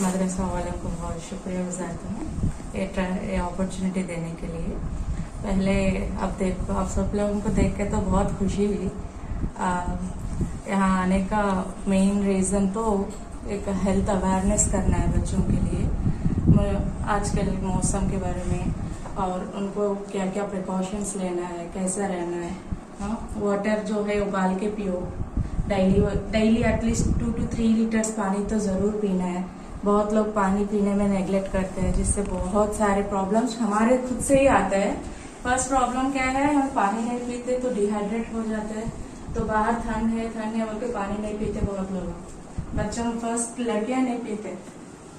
मदरसा वालों को बहुत शुक्रिया गुजारता हूँ ये अपॉर्चुनिटी देने के लिए। पहले अब देखो, आप सब लोगों को देख के तो बहुत खुशी हुई। यहाँ आने का मेन रीज़न तो एक हेल्थ अवेयरनेस करना है बच्चों के लिए। आजकल मौसम के बारे में और उनको क्या क्या प्रिकॉशंस लेना है, कैसा रहना है हाँ? वाटर जो है, उबाल के पियो। Daily daily at least two two three litres पानी तो ज़रूर पीना है। बहुत लोग पानी पीने में नेग्लेक्ट करते हैं, जिससे बहुत सारे प्रॉब्लम्स हमारे खुद से ही आते हैं। फ़र्स्ट प्रॉब्लम क्या है? हम पानी नहीं पीते तो डिहाइड्रेट हो जाते हैं। तो बाहर ठंड है ठंड है बोल के पानी नहीं पीते बहुत लोग। बच्चों में फ़र्स्ट लड़कियाँ नहीं पीते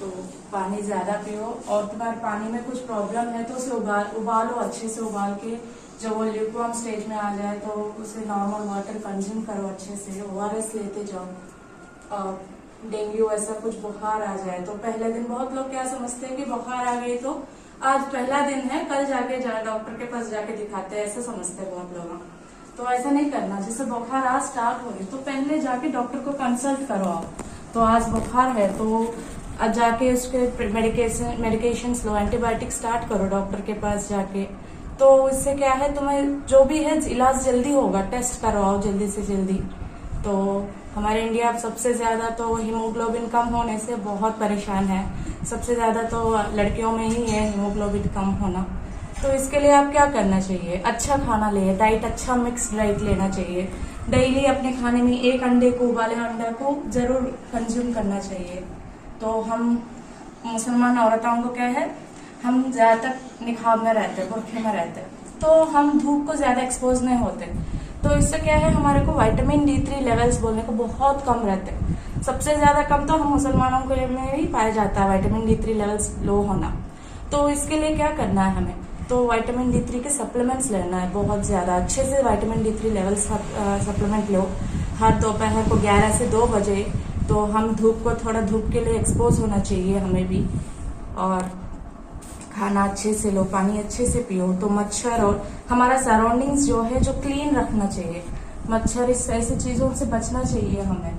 तो पानी ज़्यादा पियो। और तुम्हारे पानी में कुछ प्रॉब्लम है तो उसे उबाल, उबालो, अच्छे से उबाल के जब वो ल्यूकवार्म स्टेज में आ जाए तो उसे नॉर्मल वाटर कंज्यूम करो अच्छे से ओआरएस लेते जाओ। डेंगू ऐसा कुछ बुखार आ जाए तो पहले दिन बहुत लोग क्या समझते हैं कि बुखार आ गई तो आज पहला दिन है, कल जाके जा डॉक्टर के पास जाके दिखाते हैं, ऐसा समझते हैं बहुत लोग। तो ऐसा नहीं करना, जैसे बुखार आज स्टार्ट हो गई तो पहले जाके डॉक्टर को कंसल्ट करो आप। तो आज बुखार है तो आज जाके उसके मेडिकेशन मेडिकेशन लो एंटीबायोटिक स्टार्ट करो डॉक्टर के पास जाके। तो इससे क्या है, तुम्हें जो भी है, इलाज जल्दी होगा टेस्ट करवाओ जल्दी से जल्दी। तो हमारे इंडिया सबसे ज़्यादा तो हीमोग्लोबिन कम होने से बहुत परेशान है। सबसे ज़्यादा तो लड़कियों में ही है हीमोग्लोबिन कम होना। तो इसके लिए आप क्या करना चाहिए? अच्छा खाना ले डाइट अच्छा मिक्स डाइट लेना चाहिए। डेली अपने खाने में एक अंडे को, उबाले अंडे को ज़रूर कंज्यूम करना चाहिए। तो हम मुसलमान औरतों को क्या है हम ज़्यादातर निखाब में रहते हैं बुरखे में रहते हैं। तो हम धूप को ज़्यादा एक्सपोज नहीं होते। तो इससे क्या है, हमारे को विटामिन डी थ्री लेवल्स बोलने को बहुत कम रहते हैं। सबसे ज़्यादा कम तो हम मुसलमानों के में ही पाया जाता है vitamin D three levels low होना। तो इसके लिए क्या करना है हमें? तो विटामिन डी थ्री के सप्लीमेंट्स लेना है बहुत ज़्यादा। अच्छे से vitamin D three level supplement लो। हर दोपहर को 11 से दो बजे तो हम धूप को थोड़ा धूप के लिए एक्सपोज होना चाहिए हमें भी। और खाना अच्छे से लो, पानी अच्छे से पियो तो मच्छर और हमारा सराउंडिंग्स जो है, जो क्लीन रखना चाहिए। मच्छर इस ऐसी चीज़ों से बचना चाहिए हमें।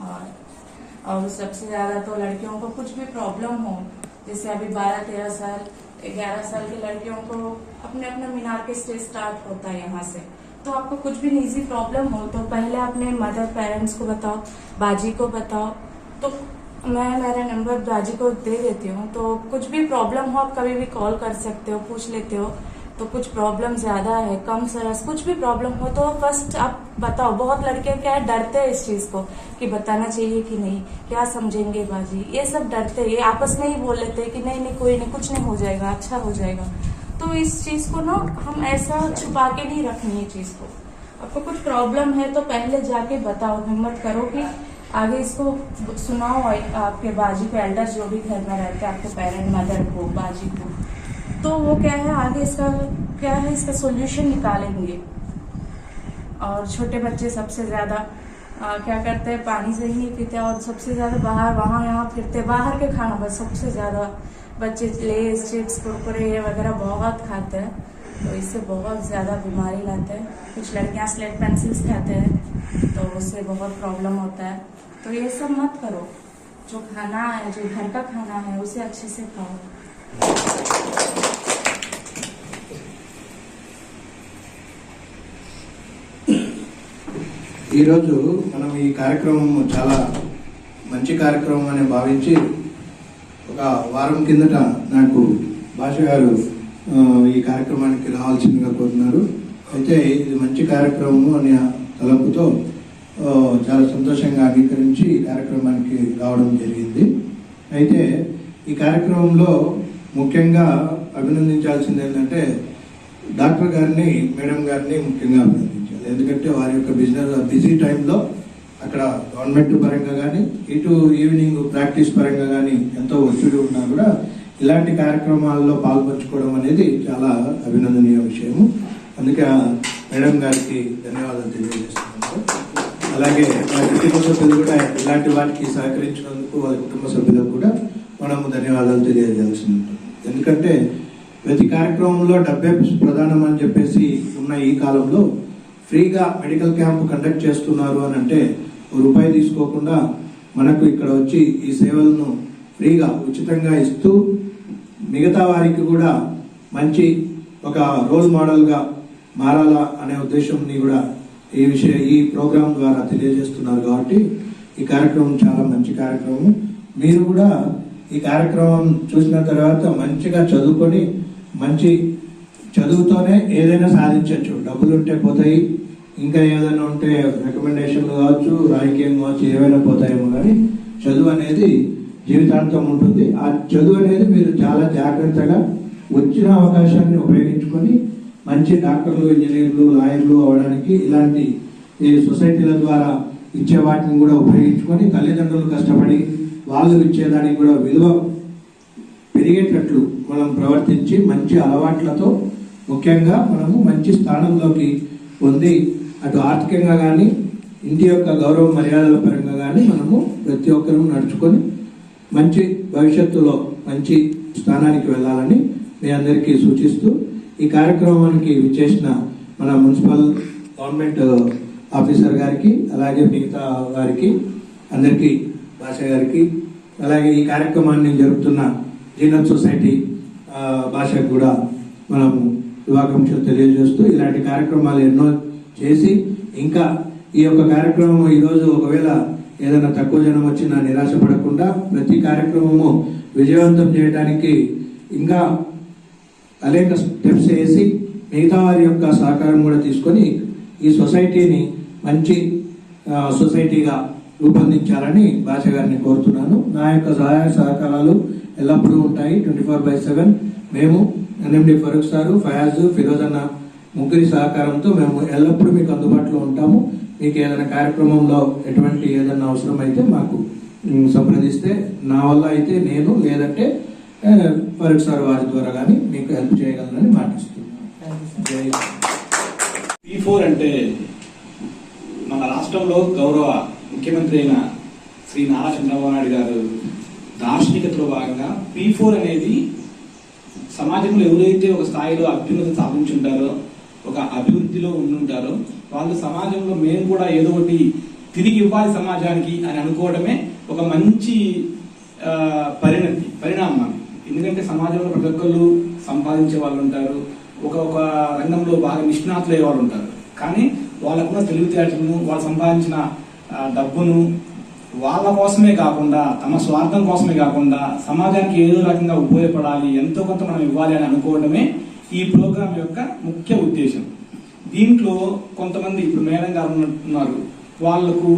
और और सबसे ज़्यादा तो लड़कियों को कुछ भी प्रॉब्लम हो, जैसे अभी बारह तेरह साल, ग्यारह साल की लड़कियों को अपने अपने मीनार के स्टेज स्टार्ट होता है यहाँ से। तो आपको कुछ भी निजी प्रॉब्लम हो तो पहले अपने मदर पेरेंट्स को बताओ, बाजी को बताओ। तो मैं मेरा नंबर बाजी को दे देती हूँ तो कुछ भी प्रॉब्लम हो, आप कभी भी कॉल कर सकते हो, पूछ लेते हो तो कुछ प्रॉब्लम ज़्यादा है, कम सरस कुछ भी प्रॉब्लम हो तो फ़र्स्ट आप बताओ, बहुत लड़के क्या है, डरते हैं इस चीज़ को, कि बताना चाहिए कि नहीं, क्या समझेंगे बाजी, ये सब डरते हैं ये आपस में ही बोल लेते हैं कि नहीं नहीं, कोई नहीं, कुछ नहीं हो जाएगा अच्छा हो जाएगा। तो इस चीज़ को ना, हम ऐसा छुपा के नहीं रखनी है चीज़ को। आपको कुछ प्रॉब्लम है तो पहले जाके बताओ, हिम्मत करो कि आगे इसको सुनाओ आपके बाजी को, एल्डर जो भी घर में रहते हैं, आपके पेरेंट मदर को, बाजी को। तो वो क्या है, आगे इसका, क्या है, इसका सोल्यूशन निकालेंगे। और छोटे बच्चे सबसे ज़्यादा क्या करते हैं, पानी से ही पीते और सबसे ज़्यादा बाहर, वहाँ यहाँ फिरते बाहर के खाना बस सबसे ज़्यादा बच्चे लेस, चिप्स, कुरकुरे ये वगैरह बहुत खाते हैं। तो इससे बहुत ज़्यादा बीमारी लाते हैं। कुछ लड़कियाँ स्लेट पेंसिल्स खाते हैं। तो उससे बहुत प्रॉब्लम होता है तो ये सब मत करो जो खाना है जो घर का खाना है उसे अच्छे से खाओ ఈరోజు మనం ఈ కార్యక్రమం చాలా మంచి కార్యక్రమం అని భావించి ఒక వారం కిందట నాకు భాష గారు ఆ, ఈ కార్యక్రమానికి రావాల్సిందిగా కోరుతున్నారు అయితే ఇది మంచి కార్యక్రమము అనే తలపుతో చాలా సంతోషంగా అంగీకరించి ఈ కార్యక్రమానికి రావడం జరిగింది. అయితే ఈ కార్యక్రమంలో ముఖ్యంగా అభినందించాల్సింది ఏంటంటే డాక్టర్ గారిని మేడం గారిని ముఖ్యంగా అభినందించాలి. ఎందుకంటే వారి యొక్క బిజినెస్ బిజీ టైంలో అక్కడ గవర్నమెంట్ పరంగా కానీ ఇటు ఈవినింగ్ ప్రాక్టీస్ పరంగా కానీ ఎంతో ఒత్తిడి ఉన్నా కూడా ఇలాంటి కార్యక్రమాల్లో పాల్పంచుకోవడం అనేది చాలా అభినందనీయ విషయము. అందుకే మేడం గారికి ధన్యవాదాలు తెలియజేస్తున్నాను. అలాగే వారి కుటుంబ సభ్యులు కూడా ఇలాంటి వారికి సహకరించినందుకు వారి కుటుంబ సభ్యులకు కూడా మనము ధన్యవాదాలు తెలియజేయాల్సి ఉంటుంది ఎందుకంటే ప్రతి కార్యక్రమంలో డబ్బే ప్రధానం అని చెప్పేసి ఉన్న ఈ కాలంలో ఫ్రీగా మెడికల్ క్యాంప్ కండక్ట్ చేస్తున్నారు అని అంటే రూపాయి తీసుకోకుండా మనకు ఇక్కడ వచ్చి ఈ సేవలను ఫ్రీగా ఉచితంగా ఇస్తూ మిగతా వారికి కూడా మంచి ఒక రోల్ మోడల్గా మారాలా అనే ఉద్దేశంని కూడా ఈ విషయ ఈ ప్రోగ్రాం ద్వారా తెలియజేస్తున్నారు కాబట్టి ఈ కార్యక్రమం చాలా మంచి కార్యక్రమం. మీరు కూడా ఈ కార్యక్రమం చూసిన తర్వాత మంచిగా చదువుకొని మంచి చదువుతోనే ఏదైనా సాధించవచ్చు డబ్బులు ఉంటే పోతాయి ఇంకా ఏదైనా ఉంటే రికమెండేషన్లు కావచ్చు రాజకీయం కావచ్చు ఏవైనా పోతాయేమో కానీ చదువు అనేది జీవితాంతం ఉంటుంది. ఆ చదువు అనేది మీరు చాలా జాగ్రత్తగా వచ్చిన అవకాశాన్ని ఉపయోగించుకొని మంచి డాక్టర్లు ఇంజనీర్లు లాయర్లు అవడానికి ఇలాంటి ఈ సొసైటీల ద్వారా ఇచ్చే వాటిని కూడా ఉపయోగించుకొని తల్లిదండ్రులు కష్టపడి వాళ్ళు ఇచ్చేదానికి కూడా విలువ పెరిగేటట్లు మనం ప్రవర్తించి మంచి అలవాట్లతో ముఖ్యంగా మనము మంచి స్థానంలోకి పొంది అటు ఆర్థికంగా కానీ ఇంటి యొక్క గౌరవ మర్యాదల పరంగా కానీ మనము ప్రతి ఒక్కరూ నడుచుకొని మంచి భవిష్యత్తులో మంచి స్థానానికి వెళ్ళాలని మీ అందరికీ సూచిస్తూ ఈ కార్యక్రమానికి విచ్చేసిన మన మున్సిపల్ గవర్నమెంట్ ఆఫీసర్ గారికి అలాగే మిగతా గారికి అందరికీ భాష గారికి అలాగే ఈ కార్యక్రమాన్ని జరుపుతున్న జీనత్ సొసైటీ భాషకు కూడా మనము శుభాకాంక్షలు తెలియజేస్తూ ఇలాంటి కార్యక్రమాలు ఎన్నో చేసి ఇంకా ఈ యొక్క కార్యక్రమం ఈరోజు ఒకవేళ ఏదైనా తక్కువ జనం వచ్చినా నిరాశపడకుండా ప్రతి కార్యక్రమము విజయవంతం చేయడానికి ఇంకా అనేక స్టెప్స్ వేసి మిగతా వారి యొక్క సహకారం కూడా తీసుకొని ఈ సొసైటీని మంచి సొసైటీగా రూపొందించాలని భాష గారిని కోరుతున్నాను. నా యొక్క సహాయ సహకారాలు ఎల్లప్పుడూ ఉంటాయి. ట్వంటీ ఫోర్ బై సెవెన్ మేము ఎన్ఎండి ఫరూక్ సారు ఫయాజ్ ఫిరోజ్ అన్న ముగ్గురి సహకారంతో మేము ఎల్లప్పుడూ మీకు అందుబాటులో ఉంటాము. మీకు ఏదైనా కార్యక్రమంలో ఎటువంటి ఏదైనా అవసరం అయితే మాకు సంప్రదిస్తే నా వల్ల అయితే నేను లేదంటే ఫరూక్ సార్ వారి ద్వారా కానీ మీకు హెల్ప్ చేయగలనని మాటిస్తున్నాను జై హింద్. పీ ఫోర్ అంటే మన రాష్ట్రంలో గౌరవ ముఖ్యమంత్రి అయిన శ్రీ నారా చంద్రబాబు నాయుడు గారు దార్శనికతలో భాగంగా పీ ఫోర్ అనేది సమాజంలో ఎవరైతే ఒక స్థాయిలో అభ్యున్నతి సాధించుంటారో ఒక అభివృద్ధిలో ఉండుంటారో వాళ్ళు సమాజంలో మేము కూడా ఏదో ఒకటి తిరిగి ఇవ్వాలి సమాజానికి అని అనుకోవడమే ఒక మంచి పరిణతి పరిణామం. ఎందుకంటే సమాజంలో ప్రతి ఒక్కళ్ళు సంపాదించే వాళ్ళు ఉంటారు. ఒక ఒక రంగంలో బాగా నిష్ణాతులు అయ్యే వాళ్ళు ఉంటారు. కానీ వాళ్ళకున్న తెలివితేటలను వాళ్ళు సంపాదించిన డబ్బును వాళ్ళ కోసమే కాకుండా తమ స్వార్థం కోసమే కాకుండా సమాజానికి ఏదో రకంగా ఉపయోగపడాలి ఎంతో కొంత మనం ఇవ్వాలి అని అనుకోవడమే ఈ ప్రోగ్రాం యొక్క ముఖ్య ఉద్దేశం. దీంట్లో కొంతమంది ఇప్పుడు మేడం గారు ఉన్నారు వాళ్ళకు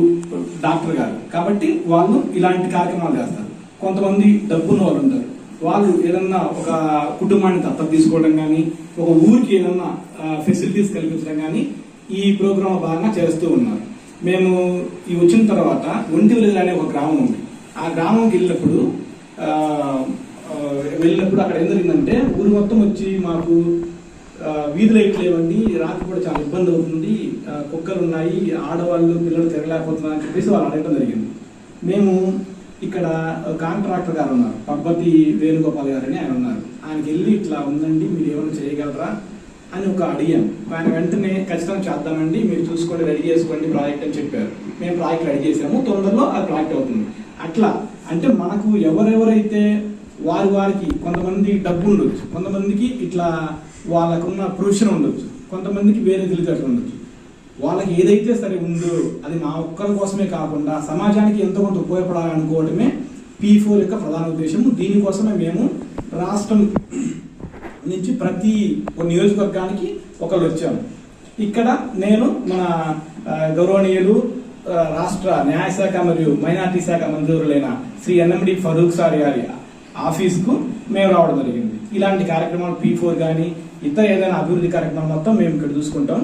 డాక్టర్ గారు. కాబట్టి వాళ్ళు ఇలాంటి కార్యక్రమాలు చేస్తారు. కొంతమంది డబ్బున్న వాళ్ళు ఉంటారు. వాళ్ళు ఏదన్నా ఒక కుటుంబాన్ని దత్తత తీసుకోవడం కానీ ఒక ఊరికి ఏదన్నా ఫెసిలిటీస్ కల్పించడం కానీ ఈ ప్రోగ్రామ్ భాగంగా చేస్తూ ఉన్నారు. మేము ఈ వచ్చిన తర్వాత ఒంటి విలేజ్ అనే ఒక గ్రామం ఉంది. ఆ గ్రామంకి వెళ్ళినప్పుడు వెళ్ళినప్పుడు అక్కడ ఏం జరిగిందంటే ఊరు మొత్తం వచ్చి మాకు ఆ, వీధి లైట్లు లేవండి రాత్రి కూడా చాలా ఇబ్బంది అవుతుంది కుక్కలు ఉన్నాయి ఆడవాళ్ళు పిల్లలు తిరగలేకపోతున్నారు అని చెప్పేసి వాళ్ళు అడగడం జరిగింది. మేము ఇక్కడ కాంట్రాక్టర్ గారు ఉన్నారు. పబ్బతి వేణుగోపాల్ గారు అని ఆయన ఉన్నారు. ఆయనకి వెళ్ళి ఇట్లా ఉందండి మీరు ఏమైనా చేయగలరా అని ఒక అడిగాను ఆయన వెంటనే ఖచ్చితంగా చేద్దామండి మీరు చూసుకోండి రెడీ చేసుకోండి ప్రాజెక్ట్ అని చెప్పారు. మేము ప్రాజెక్ట్ రెడీ చేసాము తొందరలో అది ప్రాజెక్ట్ అవుతుంది. అట్లా అంటే మనకు ఎవరెవరైతే వారి వారికి కొంతమంది డబ్బు ఉండొచ్చు కొంతమందికి ఇట్లా వాళ్ళకున్న ప్రొఫెషన్ ఉండొచ్చు కొంతమందికి వేరే తెలివితేటలు ఉండొచ్చు. వాళ్ళకి ఏదైతే సరే ఉందో అది మా ఒక్కరి కోసమే కాకుండా సమాజానికి ఎంతో కొంత ఉపయోగపడాలనుకోవడమే పీ ఫోర్ యొక్క ప్రధాన ఉద్దేశం దీనికోసమే మేము రాష్ట్రం నుంచి ప్రతి ఒక నియోజకవర్గానికి ఒకళ్ళు వచ్చాము. ఇక్కడ నేను మన గౌరవనీయులు రాష్ట్ర న్యాయశాఖ మరియు మైనార్టీ శాఖ మంజూరులైన శ్రీ ఎన్ఎండి ఫరూక్ సార్ గారి ఆఫీస్కు మేము రావడం జరిగింది. ఇలాంటి కార్యక్రమాలు పీ ఫోర్ కానీ ఇతర ఏదైనా అభివృద్ధి కార్యక్రమాలు మొత్తం మేము ఇక్కడ చూసుకుంటాం.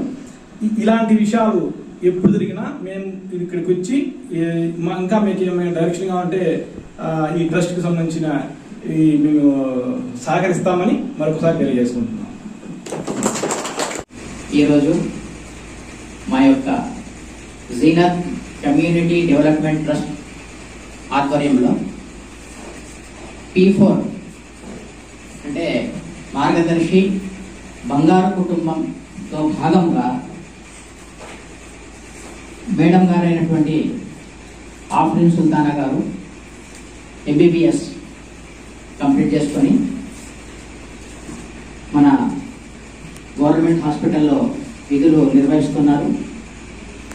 ఇలాంటి విషయాలు ఎప్పుడు జరిగినా మేము ఇక్కడికి వచ్చి మా- ఇంకా మీకు ఏమైనా డైరెక్షన్ కావాలంటే ఈ ట్రస్ట్కి సంబంధించిన ఈ మేము సహకరిస్తామని మరొకసారి తెలియజేసుకుంటున్నాం. ఈరోజు మా యొక్క జీనత్ కమ్యూనిటీ డెవలప్మెంట్ ట్రస్ట్ ఆధ్వర్యంలో పీ ఫోర్ అంటే మార్గదర్శి బంగారు కుటుంబంతో భాగంగా మేడం గారైనటువంటి ఆఫ్రిన్ సుల్తానా గారు ఎంబీబీఎస్ కంప్లీట్ చేసుకొని మన గవర్నమెంట్ హాస్పిటల్లో విధులు నిర్వహిస్తున్నారు.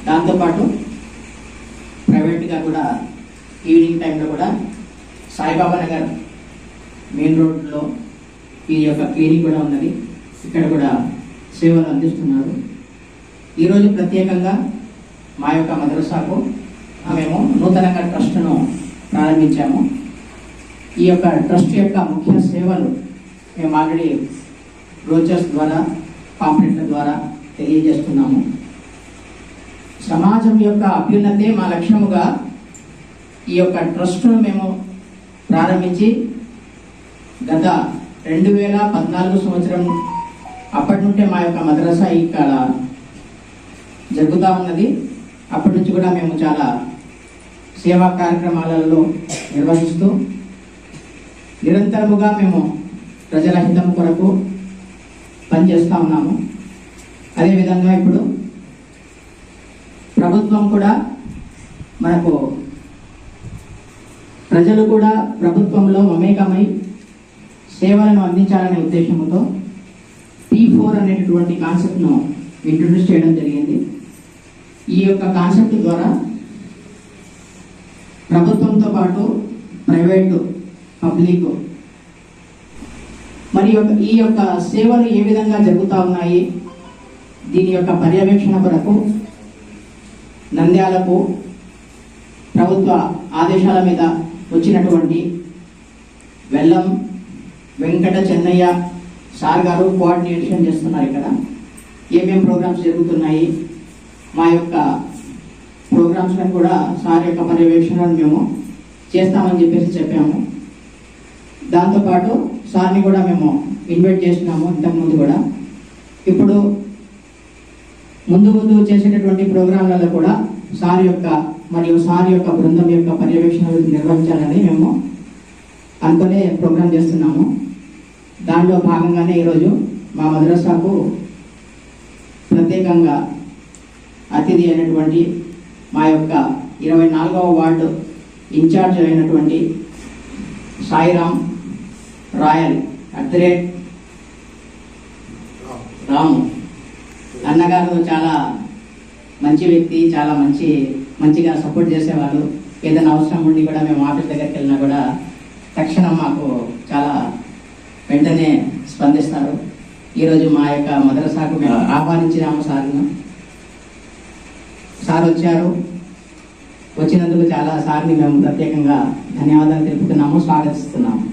దాంతోపాటు ప్రైవేట్గా కూడా ఈవినింగ్ టైంలో కూడా సాయిబాబా నగర్ మెయిన్ రోడ్లో ఈ యొక్క క్లినిక్ కూడా ఉన్నది. ఇక్కడ కూడా సేవలు అందిస్తున్నారు. ఈరోజు ప్రత్యేకంగా మా యొక్క మదరసాకు మేము నూతనంగా ట్రస్ట్ను ప్రారంభించాము. ఈ యొక్క ట్రస్ట్ యొక్క ముఖ్య సేవలు మేము ఆల్రెడీ బ్రోచర్స్ ద్వారా పాంప్లెట్ల ద్వారా తెలియజేస్తున్నాము. సమాజం యొక్క అభ్యున్నతే మా లక్ష్యముగా ఈ యొక్క ట్రస్ట్ను మేము ప్రారంభించి గత రెండు వేల పద్నాలుగు సంవత్సరం అప్పటి నుండే మా యొక్క మద్రసా ఇక్కడ జరుగుతూ ఉన్నది. అప్పటి నుంచి కూడా మేము చాలా సేవా కార్యక్రమాలలో నిర్వహిస్తూ నిరంతరముగా మేము ప్రజల హితం కొరకు పనిచేస్తూ ఉన్నాము. అదేవిధంగా ఇప్పుడు ప్రభుత్వం కూడా మనకు ప్రజలు కూడా ప్రభుత్వంలో మమేకమై సేవలను అందించాలనే ఉద్దేశంతో పీ ఫోర్ అనేటటువంటి కాన్సెప్ట్ను ఇంట్రొడ్యూస్ చేయడం జరిగింది. ఈ యొక్క కాన్సెప్ట్ ద్వారా ప్రభుత్వంతో పాటు ప్రైవేటు పబ్లిక్. మరి ఈ యొక్క సేవలు ఏ విధంగా జరుగుతూ ఉన్నాయి? దీని యొక్క పర్యవేక్షణ కొరకు నంద్యాలకు ప్రభుత్వ ఆదేశాల మీద వచ్చినటువంటి వెల్లం వెంకట చెన్నయ్య సార్ గారు కోఆర్డినేషన్ చేస్తున్నారు ఇక్కడ. ఏమేం ప్రోగ్రామ్స్ జరుగుతున్నాయి? మా యొక్క ప్రోగ్రామ్స్ కూడా సార్ యొక్క పర్యవేక్షణను మేము చేస్తామని చెప్పేసి చెప్పాము. దాంతోపాటు సార్ని కూడా మేము ఇన్వైట్ చేసినాము ఇంతకుముందు కూడా. ఇప్పుడు ముందు ముందు చేసేటటువంటి ప్రోగ్రాంలలో కూడా సార్ యొక్క మరియు సార్ యొక్క బృందం యొక్క పర్యవేక్షణ నిర్వహించాలని మేము అనుకునే ప్రోగ్రాం చేస్తున్నాము. దానిలో భాగంగానే ఈరోజు మా మద్రసాకు ప్రత్యేకంగా అతిథి అయినటువంటి మా యొక్క ఇరవై నాలుగవ వార్డు ఇన్ఛార్జ్ అయినటువంటి Sairam Royal at the rate Ramu. అన్నగారు చాలా మంచి వ్యక్తి చాలా మంచి మంచిగా సపోర్ట్ చేసేవారు. ఏదైనా అవసరం ఉండి కూడా మేము ఆఫీస్ దగ్గరికి వెళ్ళినా కూడా తక్షణం మాకు చాలా వెంటనే స్పందిస్తారు. ఈరోజు మా యొక్క మదరసాకు మేము ఆహ్వానించినాము సార్ను. సార్ వచ్చారు వచ్చినందుకు చాలా సార్ని మేము ప్రత్యేకంగా ధన్యవాదాలు తెలుపుతున్నాము స్వాగతిస్తున్నాము.